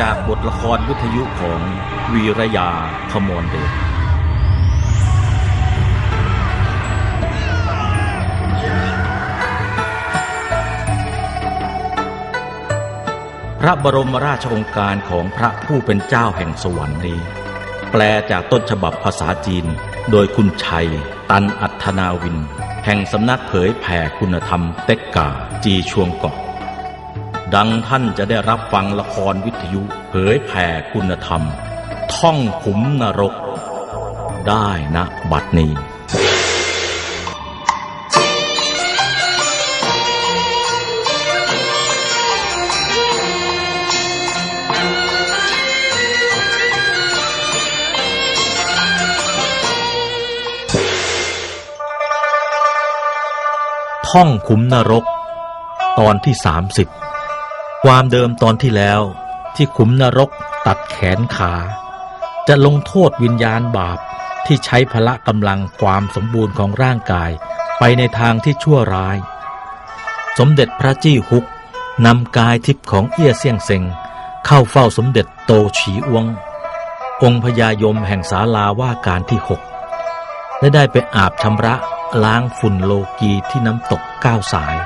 จากบทละครวิทยุของวีรยาขมรเดชพระบรมราชโองการของพระผู้เป็นเจ้าแห่งสวรรค์นี้ แปลจากต้นฉบับภาษาจีน โดยคุณชัย ตันอัธนาวิน แห่งสำนักเผยแผ่คุณธรรมเต็กกาจีชวงเกาะ ดังท่านจะได้รับฟังละครวิทยุเผยแผ่คุณธรรม ท่องขุมนรก ได้นะบัดนี้ท่องขุมนรก ตอนที่30 ความเดิมตอนที่แล้วที่ขุมนรกตัดแขนขา จะลงโทษวิญญาณบาปที่ใช้พละกำลังความสมบูรณ์ของร่างกายไปในทางที่ชั่วร้าย สมเด็จพระจี้ฮุกนำกายทิพย์ของเอี้ยเซี่ยงเซ็งเข้าเฝ้าสมเด็จโตฉีอวง องค์พญายมแห่งศาลาว่าการที่หกและได้ไปอาบชำระล้างฝุ่นโลกีที่น้ำตกก้าวสาย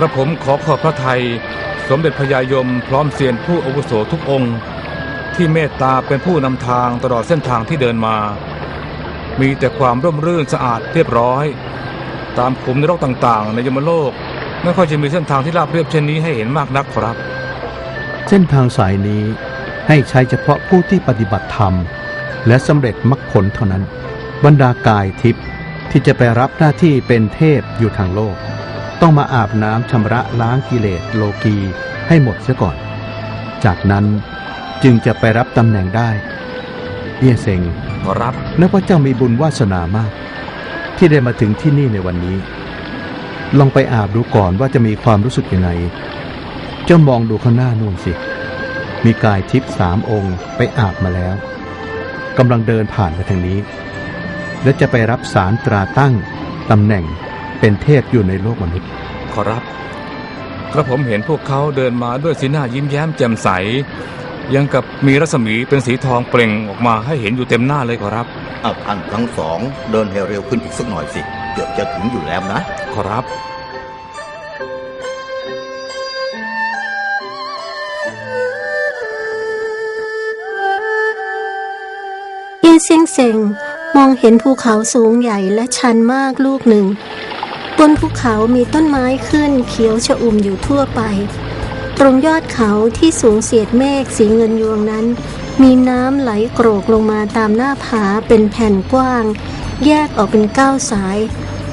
กระผมขอขอบพระทัย สมเด็จพญายมพร้อมเซียนผู้อาวุโสทุกองค์ ที่เมตตาเป็นผู้นำทางตลอดเส้นทางที่เดินมา มีแต่ความร่มรื่นสะอาดเรียบร้อย ตามขุมนรกต่างๆ ในยมโลก ไม่ค่อยจะมีเส้นทางที่ราบเรียบเช่นนี้ให้เห็นมากนักครับ เส้นทางสายนี้ให้ใช้เฉพาะผู้ที่ปฏิบัติธรรม และสำเร็จมรรคผลเท่านั้น บรรดากายทิพย์ที่จะไปรับหน้าที่เป็นเทพอยู่ทางโลก ต้องมาอาบน้ำชำระล้างกิเลสโลกีให้หมดเสียก่อน จากนั้นจึงจะไปรับตำแหน่งได้เอี้ยเซงขอรับนับว่าเจ้ามีบุญวาสนามาก ที่ได้มาถึงที่นี่ในวันนี้ ลองไปอาบดูก่อนว่าจะมีความรู้สึกยังไง เจ้ามองดูข้างหน้านู่นสิ มีกายทิพย์สามองค์ไปอาบมาแล้วกำลังเดินผ่านมาทางนี้ และจะไปรับสารตราตั้งตำแหน่ง เป็นเทพอยู่ในโลกมนุษย์ ขอรับ กระผมเห็นพวกเขาเดินมาด้วยสีหน้ายิ้มแย้มแจ่มใส ยังกับมีรัศมีเป็นสีทองเปล่งออกมาให้เห็นอยู่เต็มหน้าเลยขอรับเอาท่านทั้งสองเดินให้เร็วขึ้นอีกสักหน่อยสิ เกือบจะถึงอยู่แล้วนะ ขอรับเอี้ยเซียงเซ็งมองเห็นภูเขาสูงใหญ่และชันมากลูกหนึ่ง บนภูเขามีต้นไม้ขึ้นเขียวชอุ่มอยู่ทั่วไป ตรงยอดเขาที่สูงเสียดเมฆสีเงินยวงนั้น มีน้ำไหลโกรกลงมาตามหน้าผาเป็นแผ่นกว้าง แยกออกเป็นเก้าสาย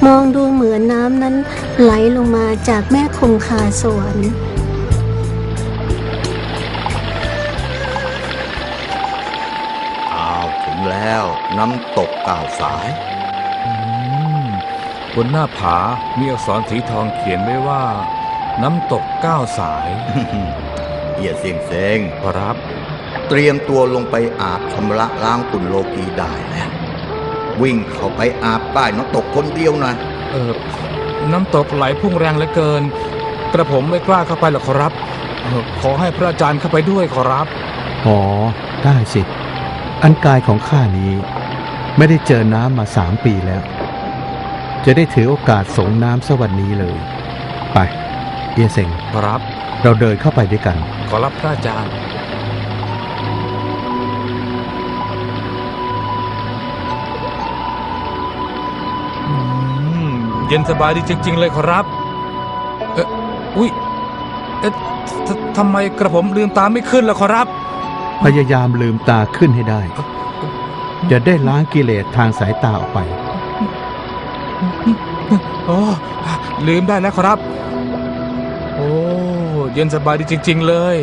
มองดูเหมือนน้ำนั้นไหลลงมาจากแม่คงคาสวรรค์อ้าวถึงแล้วน้ำตกก่าสาย บนหน้าผา มีอักษรสีทองเขียนไว้ว่า น้ำตกเก้าสายเอียเสียงเซงขอรับ เตรียมตัวลงไปอาบชำระล้างฝุ่นโลกีได้แล้ววิ่งเข้าไปอาบใต้น้ำตกคนเดียวนะเออน้ำตกไหลพุ่งแรงเหลือเกิน กระผมไม่กล้าเข้าไปหรอกขอรับเออขอให้พระอาจารย์เข้าไปด้วยขอรับ อ๋อ ได้สิ อันกายของข้านี้ ไม่ได้เจอน้ำมาสามปีแล้ว จะได้ถือโอกาสสงน้ำสวัสนี้เลย ไปเอียเซงขอรับ เราเดินเข้าไปด้วยกัน ขอรับพระอาจารย์ อืม เย็นสบายดีจริง ๆ เลยขอรับ เอ๊ะอุ้ยเอ๊ะททำไมกระผมลืมตาไม่ขึ้นล่ะขอรับ พยายามลืมตาขึ้นให้ได้ จะได้ล้างกิเลสทางสายตาออกไป โอ้ลืมได้แล้วครับ โอ้เย็นสบายดีจริง ๆ เลย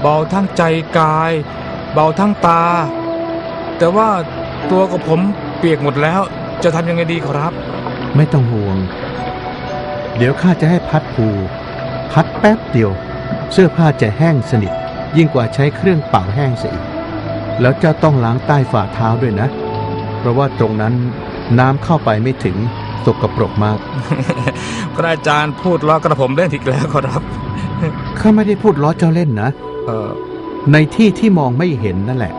เบาทั้งใจกาย เบาทั้งตา แต่ว่าตัวกับผมเปียกหมดแล้ว จะทำยังไงดีครับ ไม่ต้องห่วง เดี๋ยวข้าจะให้พัดผูพัดแป๊บเดียว เสื้อผ้าจะแห้งสนิท ยิ่งกว่าใช้เครื่องเป่าแห้งเสียอีก แล้วเจ้าต้องล้างใต้ฝ่าเท้าด้วยนะ เพราะว่าตรงนั้นน้ำเข้าไปไม่ถึง สกปรกมาก พระอาจารย์พูดล้อกระผมเล่นอีกแล้วครับ ข้าไม่ได้พูดล้อเจ้าเล่นนะ เออในที่ที่มองไม่เห็นนั่นแหละ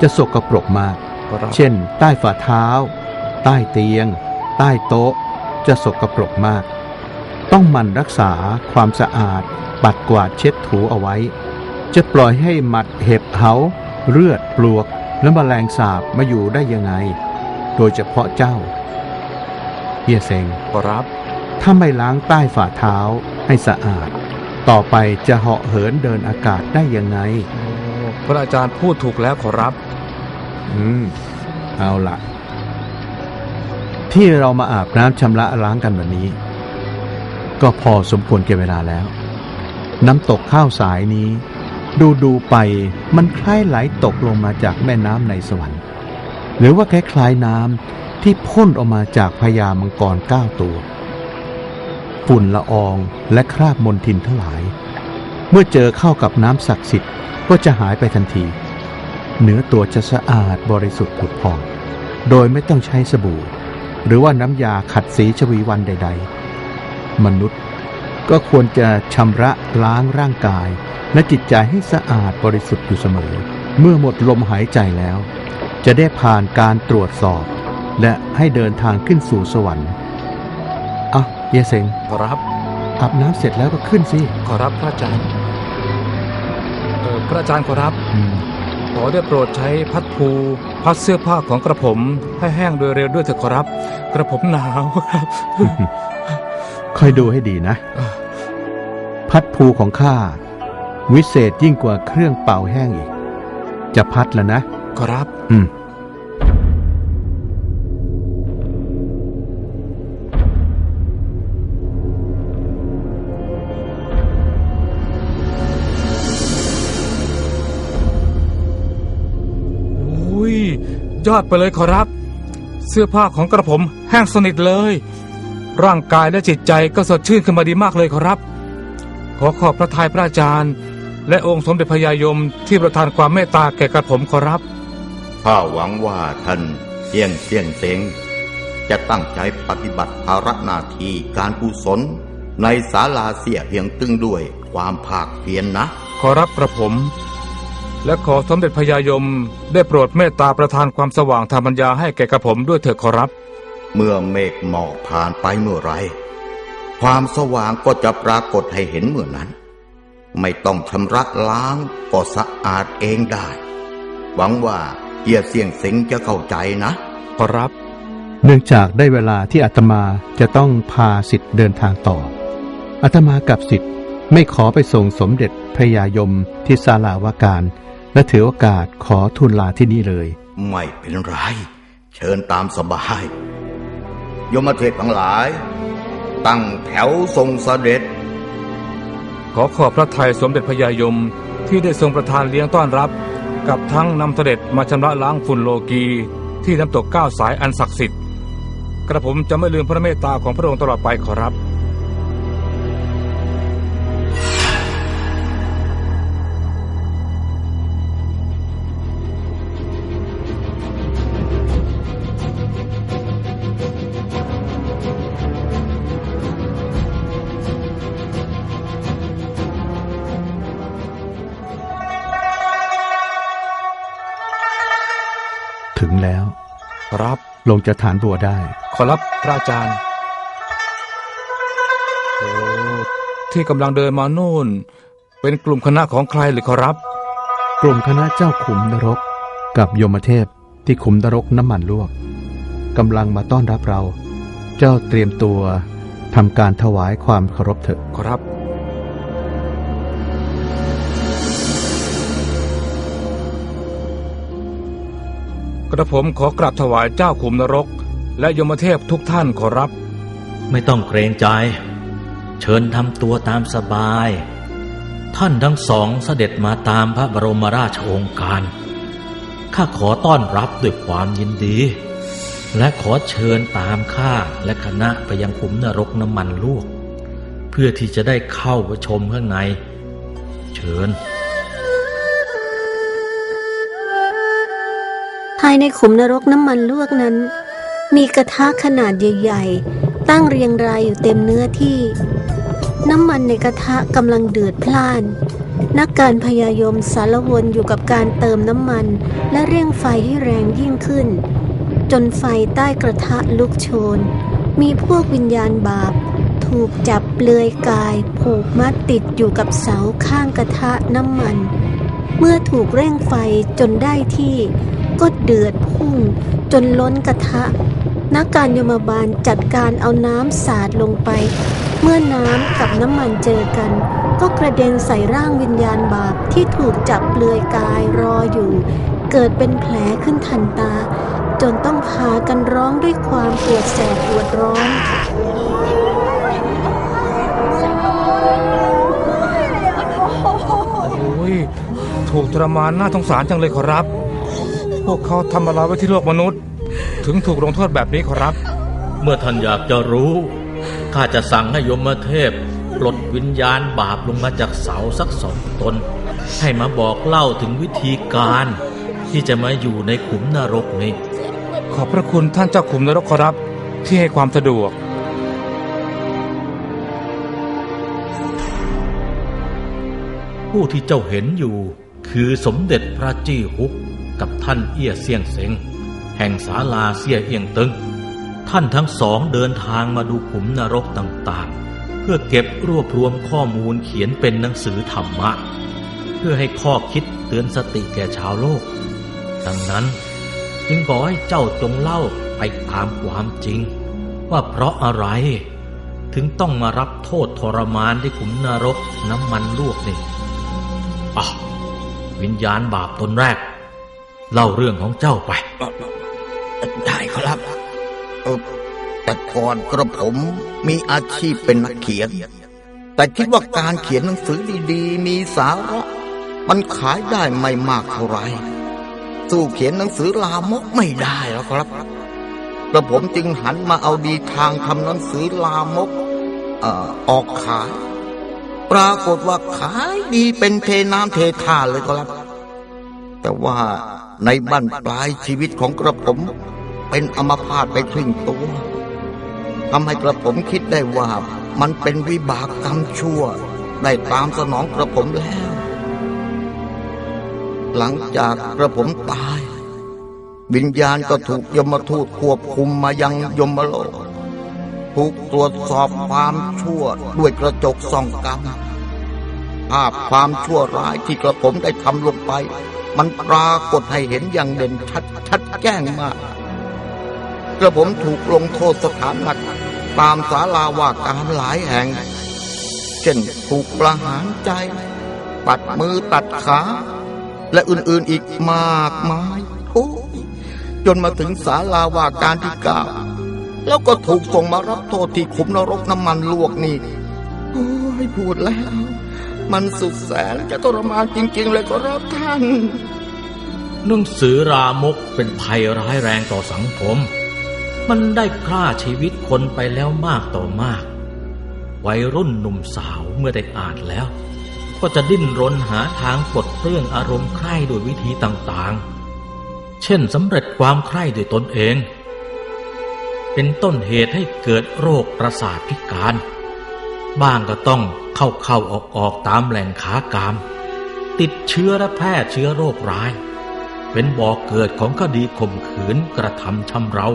จะสกปรกมากครับเช่น ใต้ฝ่าเท้า ใต้เตียง ใต้โต๊ะ จะสกปรกมาก ต้องหมั่นรักษาความสะอาด ปัดกวาดเช็ดถูเอาไว้ จะปล่อยให้หมัดเห็บเหาเลือดปลวก และแมลงสาบมาอยู่ได้ยังไง โดยเฉพาะเจ้า เฮียเซงครับ ถ้าไม่ล้างใต้ฝ่าเท้าให้สะอาด ต่อไปจะเหาะเหินเดินอากาศได้ยังไงโอ้พระอาจารย์พูดถูกแล้วขอรับ อืม เอาละที่เรามาอาบน้ำชำระล้างกันวันนี้ ก็พอสมควรแก่เวลาแล้ว น้ำตกข้าวสายนี้ ดูดูๆไปมันคล้ายไหลตกลงมาจากแม่น้ำในสวรรค์ หรือว่าคล้ายๆน้ำที่พ่นออกมาจากพญามังกรเก้าตัว ฝุ่นละอองและคราบมลทินทั้งหลาย เมื่อเจอเข้ากับน้ำศักดิ์สิทธิ์ก็จะหายไปทันที เนื้อตัวจะสะอาดบริสุทธิ์ผุดผ่อง โดยไม่ต้องใช้สบู่ หรือว่าน้ำยาขัดสีชวีวันใด ๆ มนุษย์ก็ควรจะชำระล้างร่างกาย และจิตใจให้สะอาดบริสุทธิ์อยู่เสมอ เมื่อหมดลมหายใจแล้ว จะได้ผ่านการตรวจสอบ และให้เดินทางขึ้นสู่สวรรค์อะเยเซงครับอาบน้ำเสร็จแล้วก็ขึ้นสิขอรับพระอาจารย์เออพระอาจารย์ขอรับ อืมขอได้โปรดใช้พัดภูพัดเสื้อผ้าของกระผมให้แห้งโดยเร็วด้วยเถอะขอรับ กระผมหนาวครับ คอยดูให้ดีนะพัดภูของข้าวิเศษยิ่งกว่าเครื่องเป่าแห้งอีก จะพัดแล้วนะ ขอรับ อืม อุ้ย ยอดไปเลยขอรับ เสื้อผ้าของกระผมแห้งสนิทเลย ร่างกายและจิตใจก็สดชื่นขึ้นมาดีมากเลยขอรับ ขอขอบพระทัยพระอาจารย์ และองค์สมเด็จพระยายมที่ประทานความเมตตาแก่กระผมขอรับ ข้าหวังว่าท่านเสี่ยงเสี่ยงเสงจะตั้งใจปฏิบัติภารหนาทีการกุศล ในศาลาเสียเพียงตึงด้วยความภาคเพียรนนะ ขอรับกระผม และขอสมเด็จพระยายมได้โปรดเมตตาประทานความสว่างทางปัญญาให้แก่กระผมด้วยเถิดขอรับ เมื่อเมฆหมอกผ่านไปเมื่อไร ความสว่างก็จะปรากฏให้เห็นเมื่อนั้น ไม่ต้องชำระล้างก็สะอาดเองได้ หวังว่า เอียเสี่ยงเสงจะเข้าใจนะ ขอรับ เนื่องจากได้เวลาที่อาตมาจะต้องพาสิทธิ์เดินทางต่อ อาตมากับสิทธิ์ไม่ขอไปส่งสมเด็จพระยายมที่ศาลาวาการ และถือโอกาสขอทูลลาที่นี่เลย ไม่เป็นไร เชิญตามสบาย ยมเทพทั้งหลาย ตั้งแถวทรงเสด็จ ขอขอบพระทัยสมเด็จพระยายมที่ได้ทรงประทานเลี้ยงต้อนรับ กับทั้งนำเสด็จมาชำระล้างฝุ่นโลกีที่น้ำตกเก้าสายอันศักดิ์สิทธิ์ กระผมจะไม่ลืมพระเมตตาของพระองค์ตลอดไปขอรับ ลงจะฐานบัวได้ ขอรับพระอาจารย์โอ้ที่กำลังเดินมานู่น เป็นกลุ่มคณะของใครหรือขอรับ กลุ่มคณะเจ้าขุมนรก กับยมเทพที่ขุมนรกน้ำมันลวกกำลังมาต้อนรับเรา เจ้าเตรียมตัวทำการถวายความเคารพเถอะ ขอรับ กระผมขอกราบถวายเจ้าขุมนรก และยมเทพทุกท่านขอรับ ไม่ต้องเกรงใจ เชิญทำตัวตามสบาย ท่านทั้งสองเสด็จมาตามพระบรมราชโองการข้าขอต้อนรับด้วยความยินดี และขอเชิญตามข้าและคณะไปยังขุมนรกน้ำมันลวก เพื่อที่จะได้เข้าไปชมข้างใน เชิญายในขุมนรกน้ำมันลวกนั้น มีกระทะขนาดใหญ่ๆ ตั้งเรียงรายอยู่เต็มเนื้อที่ น้ำมันในกระทะกำลังเดือดพล่าน นักการพยายมสารวนอยู่กับการเติมน้ำมัน และเร่งไฟให้แรงยิ่งขึ้น จนไฟใต้กระทะลุกโชน มีพวกวิญญาณบาป ถูกจับเปลือยกาย ผูกมัดติดอยู่กับเสาข้างกระทะน้ำมัน เมื่อถูกเร่งไฟจนได้ที่ ก็เดือดพุ่งจนล้นกระทะ นักการยมบาลจัดการเอาน้ำสาดลงไป เมื่อน้ำกับน้ำมันเจอกัน ก็กระเด็นใส่ร่างวิญญาณบาปที่ถูกจับเปลือยกายรออยู่ เกิดเป็นแผลขึ้นทันตา จนต้องพากันร้องด้วยความปวดแสบปวดร้อนโอ้ยถูกทรมานน่าสงสารจังเลยขอรับ พวกเขาทำอะไรไว้ที่โลกมนุษย์ ถึงถูกลงโทษแบบนี้ขอรับ เมื่อท่านอยากจะรู้ ข้าจะสั่งให้ยมเทพปลดวิญญาณบาปลงมาจากเสาสักสองตน ให้มาบอกเล่าถึงวิธีการ ที่จะมาอยู่ในขุมนรกนี้ ขอบพระคุณท่านเจ้าขุมนรกขอรับที่ให้ความสะดวก ผู้ที่เจ้าเห็นอยู่คือสมเด็จพระจี้ฮุก กับท่านเอี้ยเซียงเซ็งแห่งศาลาเสียเอียงตึง ท่านทั้งสองเดินทางมาดูขุมนรกต่างๆ เพื่อเก็บรวบรวมข้อมูลเขียนเป็นหนังสือธรรมะ เพื่อให้ข้อคิดเตือนสติแก่ชาวโลก ดังนั้นจึงขอให้เจ้าจงเล่าไปตามความจริง ว่าเพราะอะไรถึงต้องมารับโทษทรมานที่ขุมนรกน้ำมันลวกนี่อะวิญญาณบาปตนแรก เล่าเรื่องของเจ้าไป ได้ครับเออแต่ก่อนกระผมมีอาชีพเป็นนักเขียน แต่คิดว่าการเขียนหนังสือดีๆ มีสาระมันขายได้ไม่มากเท่าไหร่สู้เขียนหนังสือลามกไม่ได้แล้วครับกระผมจึงหันมาเอาดีทางทำหนังสือลามกเอ่อออกขาย ปรากฏว่าขายดีเป็นเทน้ำเทท่าเลยครับ แต่ว่า ในบั้นปลายชีวิตของกระผม เป็นอมพาตไปครึ่งตัวทำให้กระผมคิดได้ว่ามันเป็นวิบากกรรมชั่ว ได้ตามสนองกระผมแล้ว หลังจากกระผมตาย วิญญาณก็ถูกยมทูตควบคุมมายังยมโลกถูกตรวจสอบความชั่วด้วยกระจกส่องกรรมภาพความชั่วร้ายที่กระผมได้ทำลงไป มันปรากฏให้เห็นอย่างเด่นชัดชัดแจ้งมาก กระผมถูกลงโทษสถานหนัก ตามสาลาว่าการหลายแห่ง เช่นถูกประหารใจ ปัดมือตัดขา และอื่นๆอีกมากมายโอ้ยจนมาถึงศาลาว่าการที่เก้าแล้วก็ถูกส่งมารับโทษที่ขุมนรกน้ำมันลวกนี่โอ้ยพูดแล้ว มันสุดแสนจะทรมานจริง ๆ เลยก็รับท่าน หนังสือรามกเป็นภัยร้ายแรงต่อสังคม มันได้ฆ่าชีวิตคนไปแล้วมากต่อมาก วัยรุ่นหนุ่มสาวเมื่อได้อ่านแล้ว ก็จะดิ้นรนหาทางปลดเปลื้องอารมณ์ใคร่โดยวิธีต่างๆ เช่นสำเร็จความใคร่โดยตนเอง เป็นต้นเหตุให้เกิดโรคประสาทพิการ บ้างก็ต้อง เข้าเข้าออกออกตามแหล่งขากาม ติดเชื้อและแพร่เชื้อโรคร้าย เป็นบ่อกเกิดของคดีข่มขืนกระทำชำเรา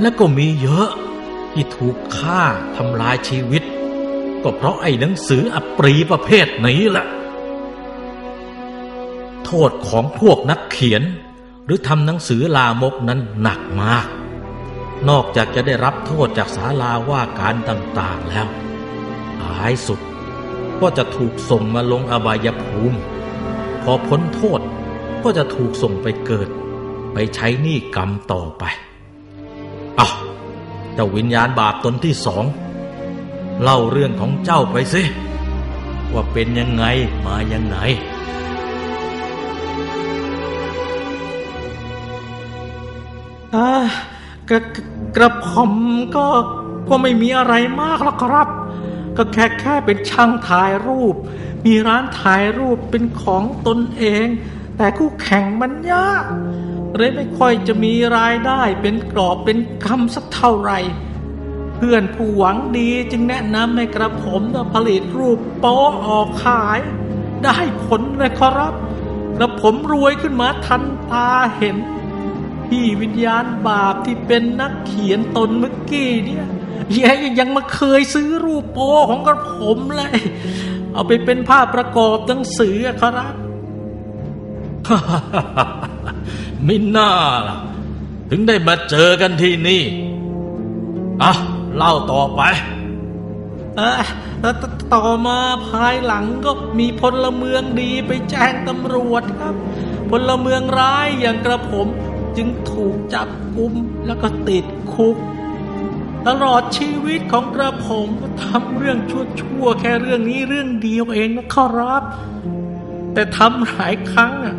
และก็มีเยอะที่ถูกฆ่าทำลายชีวิต ก็เพราะไอ้หนังสืออัปรีประเภทนี้แหละโทษของพวกนักเขียน หรือทำหนังสือลามกนั้นหนักมาก นอกจากจะได้รับโทษจากศาลาว่าการต่าง ๆแล้ว ท้ายสุด ก็จะถูกส่งมาลงอบายภูมิ พอพ้นโทษก็จะถูกส่งไปเกิด ไปใช้หนี้กรรมต่อไปอะเจ้าวิญญาณบาปตนที่สอง เล่าเรื่องของเจ้าไปสิ ว่าเป็นยังไงมายังไงอ่ากระกระกระผมก็ก็ไม่มีอะไรมากหรอกครับ ก็แค่แค่เป็นช่างถ่ายรูป มีร้านถ่ายรูปเป็นของตนเอง แต่คู่แข่งมันยากเลยไม่ค่อยจะมีรายได้เป็นกรอบเป็นคำสักเท่าไหร่ เพื่อนผู้หวังดีจึงแนะนำให้กระผมน่ะผลิตรูปโป๊ออกขาย ได้ผลเลยครับกระผมรวยขึ้นมาทันตาเห็นพี่วิญญาณบาปที่เป็นนักเขียนตนเมื่อกี้เนี่ย ยังยังมาเคยซื้อรูปโปของกระผมเลย เอาไปเป็นภาพประกอบหนังสือครับมิน่าล่ะ ถึงได้มาเจอกันที่นี่อะเล่าต่อไปเออต่อมาภายหลังก็มีพลเมืองดีไปแจ้งตำรวจครับ พลเมืองร้ายอย่างกระผมจึงถูกจับกุมแล้วก็ติดคุก ตลอดชีวิตของกระผมก็ทำเรื่องชั่วๆแค่เรื่องนี้เรื่องเดียวเองนะครับ แต่ทำหลายครั้งอะ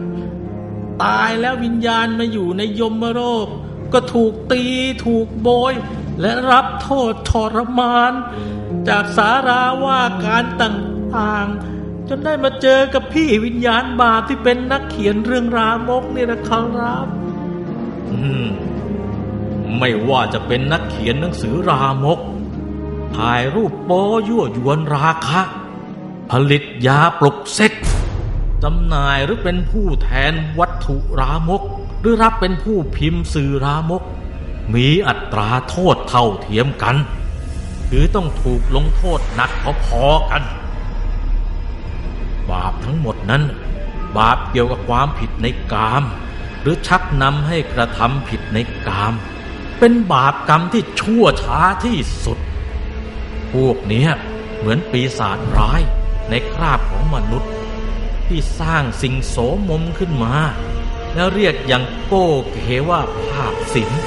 ตายแล้ววิญญาณมาอยู่ในยมโลกก็ถูกตีถูกโบย และรับโทษทรมาน จากสาราว่าการต่างๆ จนได้มาเจอกับพี่วิญญาณบาปที่เป็นนักเขียนเรื่องรามกนี่นะครับ อืม ไม่ว่าจะเป็นนักเขียนหนังสือรามก ถ่ายรูปโป๊ยั่วยวนราคะ ผลิตยาปลุกเซ็กจำหน่ายหรือเป็นผู้แทนวัตถุรามก หรือรับเป็นผู้พิมพ์สื่อรามก มีอัตราโทษเท่าเทียมกัน คือต้องถูกลงโทษหนักพอๆกัน บาปทั้งหมดนั้น บาปเกี่ยวกับความผิดในกาม หรือชักนำให้กระทำผิดในกาม เป็นบาปกรรมที่ชั่วช้าที่สุด พวกนี้เหมือนปีศาจร้ายในคราบของมนุษย์ ที่สร้างสิ่งโสมมขึ้นมา แล้วเรียกอย่างโก้เก๋ว่าภาพศิลป์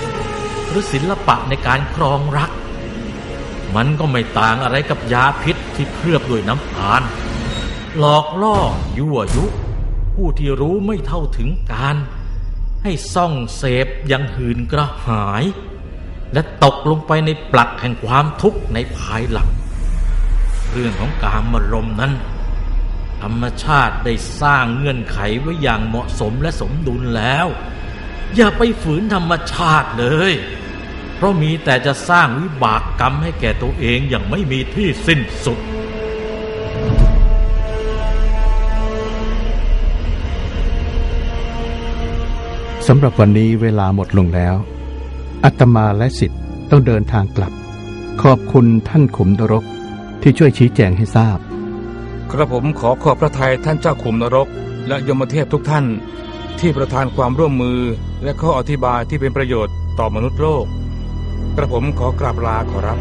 หรือศิลปะในการครองรัก มันก็ไม่ต่างอะไรกับยาพิษที่เคลือบด้วยน้ำตาล หลอกล่อยั่วยุ ผู้ที่รู้ไม่เท่าถึงการ ให้ซ่องเสพยังหืนกระหาย และตกลงไปในปลักแห่งความทุกข์ในภายหลัง เรื่องของการมรมนั้น ธรรมชาติได้สร้างเงื่อนไขไว้อย่างเหมาะสมและสมดุลแล้ว อย่าไปฝืนธรรมชาติเลย เพราะมีแต่จะสร้างวิบากกรรมให้แก่ตัวเองอย่างไม่มีที่สิ้นสุด สำหรับวันนี้เวลาหมดลงแล้ว อัตมาและสิทธิ์ต้องเดินทางกลับ ขอบคุณท่านขุมนรกที่ช่วยชี้แจงให้ทราบ กระผมขอขอบพระทัยท่านเจ้าขุมนรก และยมเทพทุกท่าน ที่ประทานความร่วมมือและข้ออธิบายที่เป็นประโยชน์ต่อมนุษย์โลก กระผมขอกราบลาขอรับ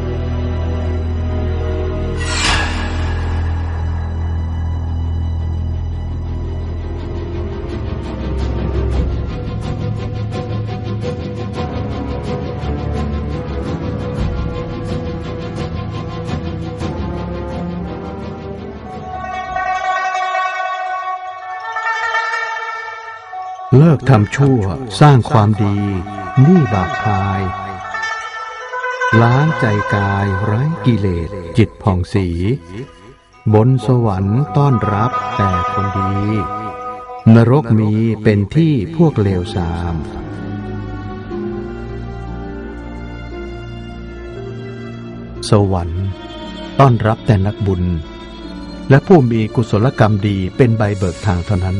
ลิกทำชั่ว สร้างความดี นี่บาปคาย ล้างใจกายไร้กิเลส จิตผ่องสี บนสวรรค์ต้อนรับแต่คนดี นรกมีเป็นที่พวกเลวทรามสวรรค์ต้อนรับแต่นักบุญ และผู้มีกุศลกรรมดีเป็นใบเบิกทางเท่านั้น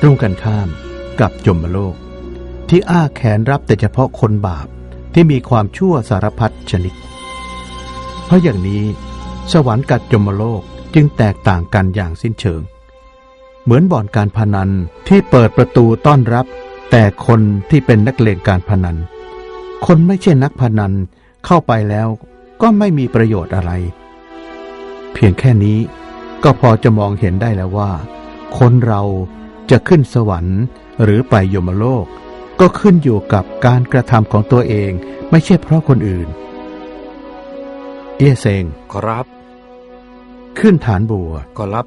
ตรงกันข้าม กับจมโลก ที่อ้าแขนรับแต่เฉพาะคนบาปที่มีความชั่วสารพัดชนิด เพราะอย่างนี้ สวรรค์กับจมโลกจึงแตกต่างกันอย่างสิ้นเชิง เหมือนบ่อนการพนันที่เปิดประตูต้อนรับ แต่คนที่เป็นนักเลงการพนัน คนไม่ใช่นักพนันเข้าไปแล้วก็ไม่มีประโยชน์อะไร เพียงแค่นี้ก็พอจะมองเห็นได้แล้วว่า คนเราจะขึ้นสวรรค์ หรือไปยมโลก ก็ขึ้นอยู่กับการกระทำของตัวเองไม่ใช่เพราะคนอื่น เอี้ยเซงขอรับ ขึ้นฐานบัวขอรับ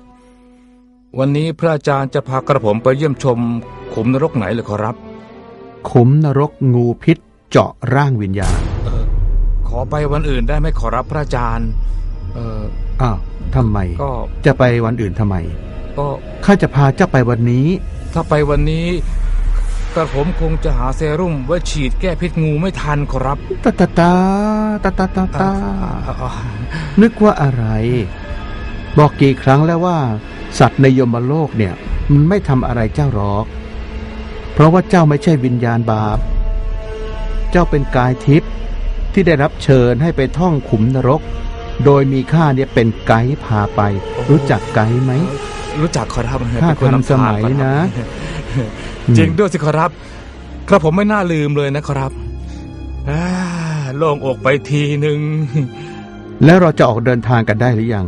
วันนี้พระอาจารย์จะพากระผมไปเยี่ยมชมขุมนรกไหนเลยขอรับ ขุมนรกงูพิษเจาะร่างวิญญาณ เออขอไปวันอื่นได้ไหมขอรับพระอาจารย์ เออ อ้าวทำไม ก็ จะไปวันอื่นทำไม ก็ ข้าจะพาเจ้าไปวันนี้ ถ้าไปวันนี้กระผมคงจะหาเซรุ่มไว้ฉีดแก้พิษงูไม่ทันขอรับตาตาตาตาตาตาตาอ่าอ่านึกว่าอะไร บอกกี่ครั้งแล้วว่า สัตว์ในยมโลกเนี่ย มันไม่ทำอะไรเจ้าหรอก เพราะว่าเจ้าไม่ใช่วิญญาณบาป เจ้าเป็นกายทิพย์ที่ได้รับเชิญให้ไปท่องขุมนรก โดยมีข้าเนี่ยเป็นไกด์พาไป รู้จักไกด์ไหม รู้จักขอรับถ้าเป็นคนทันสมัยขอรับนะ จริงด้วยสิขอรับ กระผมไม่น่าลืมเลยนะขอรับอ่าโล่งอกไปทีหนึ่งแล้วเราจะออกเดินทางกันได้หรือยัง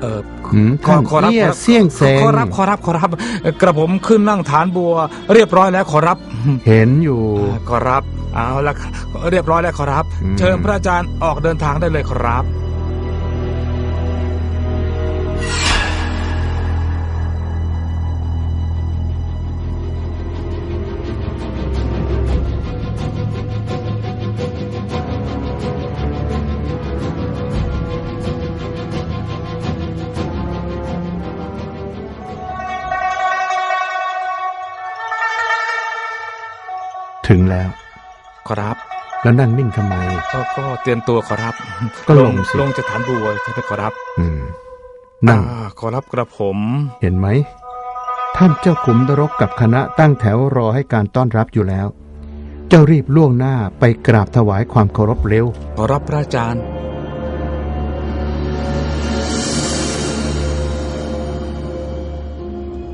เออหืมขอท่านขอรับเอี้ยขอรับเสี่ยงเซงขอรับขอรับขอรับเอ่อกระผมขึ้นนั่งฐานบัว เรียบร้อยแล้วขอรับ เห็นอยู่อ่าขอรับ เอาละเรียบร้อยแล้วขอรับอืมเชิญพระอาจารย์ออกเดินทางได้เลยขอรับ ถึงแล้ว ขอรับ แล้วนั่งนิ่งทำไม ก็ก็เตรียมตัวขอรับก็ลงสิ ลงจากฐานบัวใช่ไหมขอรับอืม นั่ง อ่าขอรับกระผมเห็นไหม ท่านเจ้าขุมนรกกับคณะตั้งแถวรอให้การต้อนรับอยู่แล้ว เจ้ารีบล่วงหน้าไปกราบถวายความเคารพเร็ว ขอรับพระอาจารย์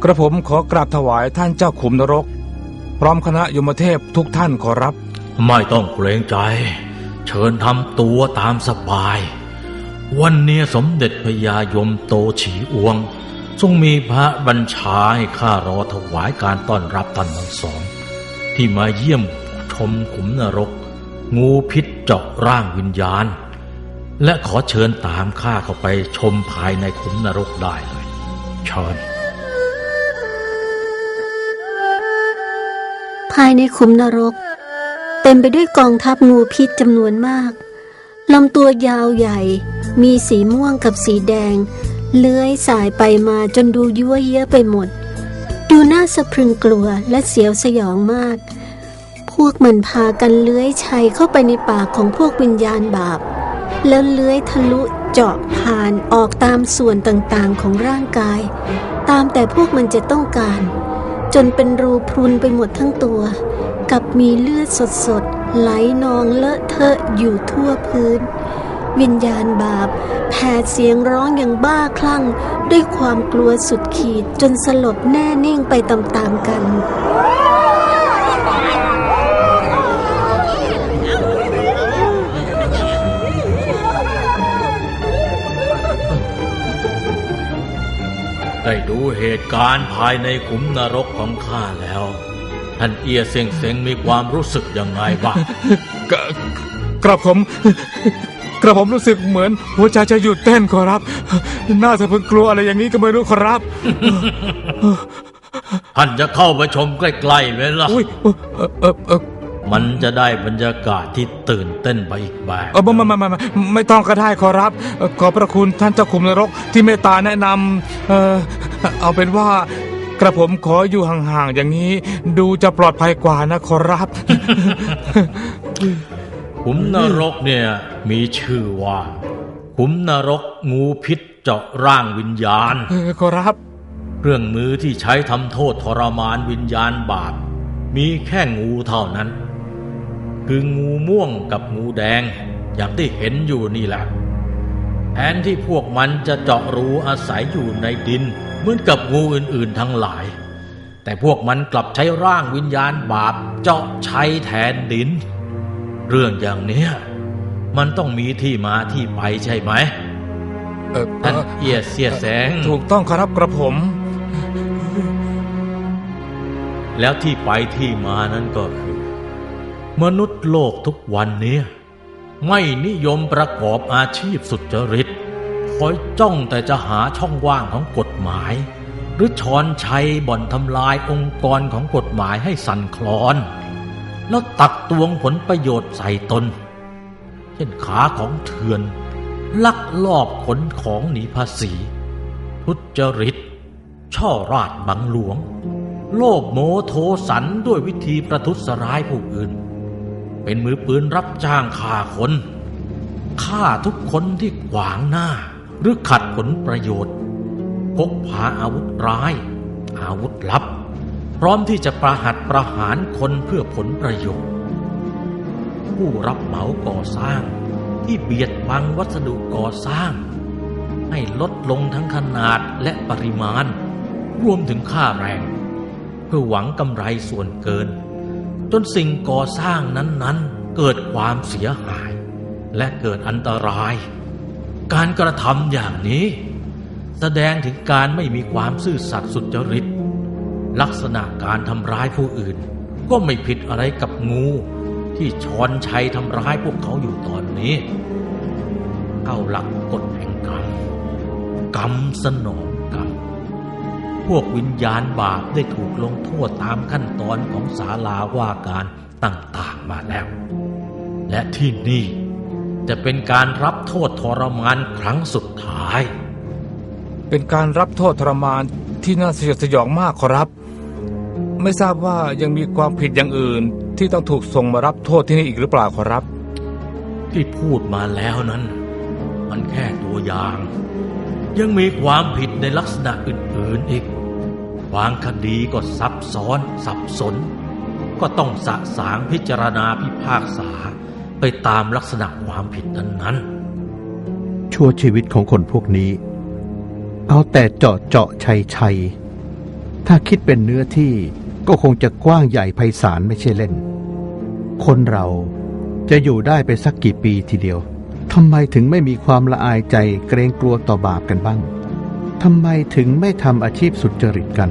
กระผมขอกราบถวายท่านเจ้าขุมนรก พร้อมคณะยมเทพทุกท่านขอรับ ไม่ต้องเกรงใจ เชิญทำตัวตามสบาย วันเนี้ยสมเด็จพญายมโตฉีอวง ทรงมีพระบัญชาให้ข้ารอถวายการต้อนรับท่านทั้งสอง ที่มาเยี่ยมชมขุมนรก งูพิษเจาะร่างวิญญาณ และขอเชิญตามข้าเข้าไปชมภายในขุมนรกได้เลย เชิญ ภายในขุมนรก เต็มไปด้วยกองทัพงูพิษจำนวนมากลำตัวยาวใหญ่ มีสีม่วงกับสีแดง เลื้อยสายไปมาจนดูยั่วเย้ยไปหมด ดูน่าสะพรึงกลัวและเสียวสยองมาก พวกมันพากันเลื้อยชัยเข้าไปในปากของพวกวิญญาณบาป แล้วเลื้อยทะลุเจาะผ่านออกตามส่วนต่างๆของร่างกาย ตามแต่พวกมันจะต้องการ จนเป็นรูพรุนไปหมดทั้งตัว กับมีเลือดสดๆ ไหลนองเลอะเทอะอยู่ทั่วพื้น วิญญาณบาปแผดเสียงร้องอย่างบ้าคลั่ง ด้วยความกลัวสุดขีดจนสลบแน่นิ่งไปตามๆกัน เหตุการณ์ภายในขุมนรกของข้าแล้ว ท่านเอียเซ็งเซ็งมีความรู้สึกยังไงบ้างกระกระผมกระผมรู้สึกเหมือน หัวใจจะหยุดเต้นขอรับ น่าจะเพิ่งกลัวอะไรอย่างนี้ก็ไม่รู้ขอรับ ท่านจะเข้าไปชมใกล้ๆไหมล่ะอุ้ยเออเออเออเออ มันจะได้บรรยากาศที่ตื่นเต้นไปอีกแบบเออไม่ไม่ไม่ไม่ไม่ต้องก็ได้ขอรับเอ่อขอบพระคุณท่านเจ้าขุมนรกที่เมตตาแนะนำเออเอาเป็นว่ากระผมขออยู่ห่างๆอย่างนี้ ดูจะปลอดภัยกว่านะขอรับ ขุมนรกเนี่ยมีชื่อว่าขุมนรกงูพิษเจาะร่างวิญญาณ เออขอรับ เครื่องมือที่ใช้ทำโทษทรมานวิญญาณบาปมีแค่งูเท่านั้น คืองูม่วงกับงูแดง อย่างที่เห็นอยู่นี่แหละแทนที่พวกมันจะเจาะรูอาศัยอยู่ในดิน เหมือนกับงูอื่นๆทั้งหลาย แต่พวกมันกลับใช้ร่างวิญญาณบาปเจาะใช้แทนดิน เรื่องอย่างเนี้ยมันต้องมีที่มาที่ไปใช่ไหมเออท่านเอียเสียแสง ถูกต้องขอรับกระผม แล้วที่ไปที่มานั้นก็คือ มนุษย์โลกทุกวันนี้ไม่นิยมประกอบอาชีพสุจริต คอยจ้องแต่จะหาช่องว่างของกฎหมาย หรือช้อนชัยบ่อนทำลายองค์กรของกฎหมายให้สั่นคลอน แล้วตักตวงผลประโยชน์ใส่ตน เช่นขาของเถื่อน ลักลอบขนของหนีภาษี ทุจริต ช่อราดบังหลวง โลภโมโทสันด้วยวิธีประทุษร้ายผู้อื่น เป็นมือปืนรับจ้างฆ่าคนฆ่าทุกคนที่ขวางหน้า หรือขัดผลประโยชน์ พกพาอาวุธร้าย อาวุธลับ พร้อมที่จะประหัตประหารคนเพื่อผลประโยชน์ ผู้รับเหมาก่อสร้างที่เบียดบังวัสดุก่อสร้าง ให้ลดลงทั้งขนาดและปริมาณ รวมถึงค่าแรง เพื่อหวังกำไรส่วนเกิน จนสิ่งก่อสร้างนั้นๆ เกิดความเสียหาย และเกิดอันตราย การกระทำอย่างนี้ แสดงถึงการไม่มีความซื่อสัตย์สุจริต ลักษณะการทำร้ายผู้อื่น ก็ไม่ผิดอะไรกับงูที่ชอนชัยทำร้ายพวกเขาอยู่ตอนนี้ เข้าหลักกฎแห่งกรรมกรรมสนอง พวกวิญญาณบาปได้ถูกลงโทษตามขั้นตอนของศาลาว่าการต่างๆมาแล้ว และที่นี่จะเป็นการรับโทษทรมานครั้งสุดท้าย เป็นการรับโทษทรมานที่น่าสยดสยองมากขอรับ ไม่ทราบว่ายังมีความผิดอย่างอื่นที่ต้องถูกส่งมารับโทษที่นี่อีกหรือเปล่าขอรับ ที่พูดมาแล้วนั้น มันแค่ตัวอย่าง ยังมีความผิดในลักษณะอื่นๆอีก บางคดีก็ซับซ้อนสับสน ก็ต้องสะสางพิจารณาพิพากษาไปตามลักษณะความผิดนั้นๆ ชั่วชีวิตของคนพวกนี้ เอาแต่เจาะเจาะชัยชัย ถ้าคิดเป็นเนื้อที่ก็คงจะกว้างใหญ่ไพศาลไม่ใช่เล่น คนเราจะอยู่ได้ไปสักกี่ปีทีเดียวทำไมถึงไม่มีความละอายใจเกรงกลัวต่อบาปกันบ้าง ทำไมถึงไม่ทำอาชีพสุจริตกัน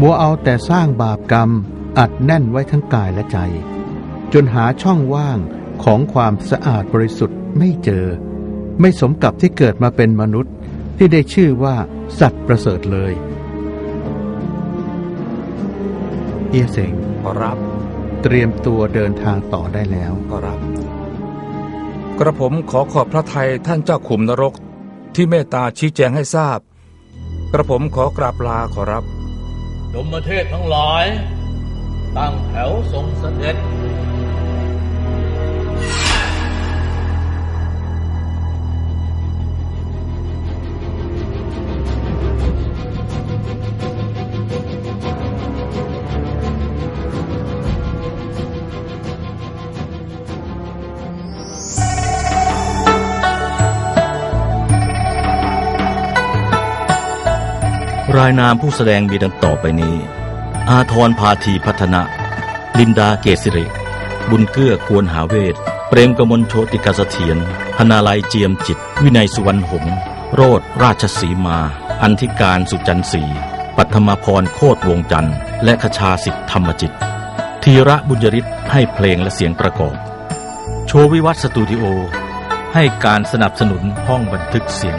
มัวเอาแต่สร้างบาปกรรมอัดแน่นไว้ทั้งกายและใจ จนหาช่องว่างของความสะอาดบริสุทธิ์ไม่เจอ ไม่สมกับที่เกิดมาเป็นมนุษย์ที่ได้ชื่อว่าสัตว์ประเสริฐเลย เอียเสงขอรับ เตรียมตัวเดินทางต่อได้แล้วขอรับ กระผมขอขอบพระทัยท่านเจ้าขุมนรก ที่เมตตาชี้แจงให้ทราบ กระผมขอกราบลาขอรับยมเทศทั้งหลาย ตั้งแถวทรงเสด็จายนามผู้แสดงมีดังต่อไปนี้ อาทรพาธีพัฒนะ ลินดาเกษริบุญเกื้อควรหาเวท เปรมกมลโชติกาเสถียรพนาลัยเจียมจิต วินัยสุวรรณหงษโรดราชสีมา อันธิการสุจันทร์ศรีปัทมาพรโคตวงจันทร์ และคชาสิทธธรรมจิต ธีระบุญยริศให้เพลงและเสียงประกอบ โชววิวัฒสตูดิโอ ให้การสนับสนุนห้องบันทึกเสียง